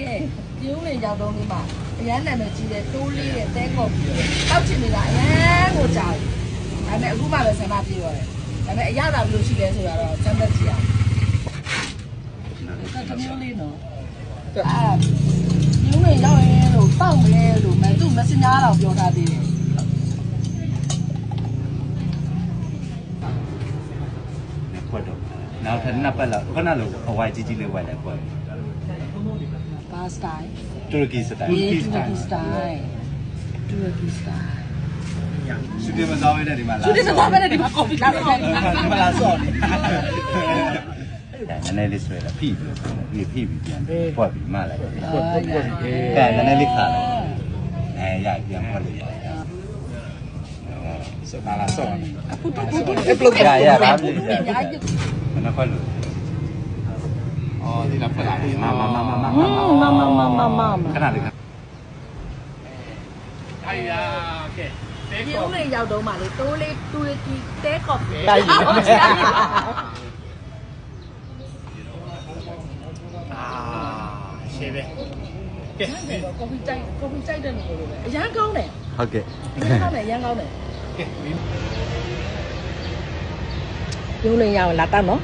ကဲပြုံးလေးရောက်တော့ဒီမှာအရန်နာမည်ကြီးတဲ့တိုးလေးရဲ့တဲကော်ပြီးတောက်ချင်နေတာအရန်ကိုကြောက်ဒါပေမဲ့အခုမှပဲဆန္ဒပြေတော့တယ်ဒါပေမဲ့အရသာဘယ်လိုရှိလဲဆိုတာတော့စမ်းသပ်ကြည့်အောင်ဒါကမျိုးလေးနော်အာပြုံးလေးရောက်ရင်လို့တောက်မယ်လို့မသူ messenger တော့ပြောထားသေးတယ်ခွက်တော့နောက်ထပ်နှစ်ပတ်လောက်ခဏလို့အဝိုင်ကြီးကြီးလေးဝိုင်လိုက်ခွက် ဘာစတိုင် တူရကီစတိုင် တူရကီစတိုင်တူရကီစတိုင် စူဒီမစောင်းနေတဲ့ဒီမှာလာ သူဒီတော့ပဲဒီမှာ coffee လာတယ် ဒီမှာလာစောင်းနေနည်းနည်းလေးဆွဲလာဖိပြီးဒီဖိပြီးပြန်ပွက်ပြီးမလိုက်တယ် ဟုတ်ဟုတ်ဟုတ် အဲနည်းနည်းလေးခါလိုက်အဲရပြန်ပွက်လို့ရတယ်စတာလာစောင်း အခုတော့ဘူး အပလုတ်ရရပါပြီ ညာကြီး မနခွက်လို့ အော်ဒီလားဖက်လာ 哦，你諗佢難啲嘛嘛嘛嘛嘛嘛嘛嘛嘛嘛。梗係嚟㗎。係啊，OK。nếu này vào đồ mà thì tôi lên tôi lên té còn cái gì à xe đây cái con phi chay con phi chay đây này dán con này ok. Dán con này dán con này vô là tao nữa.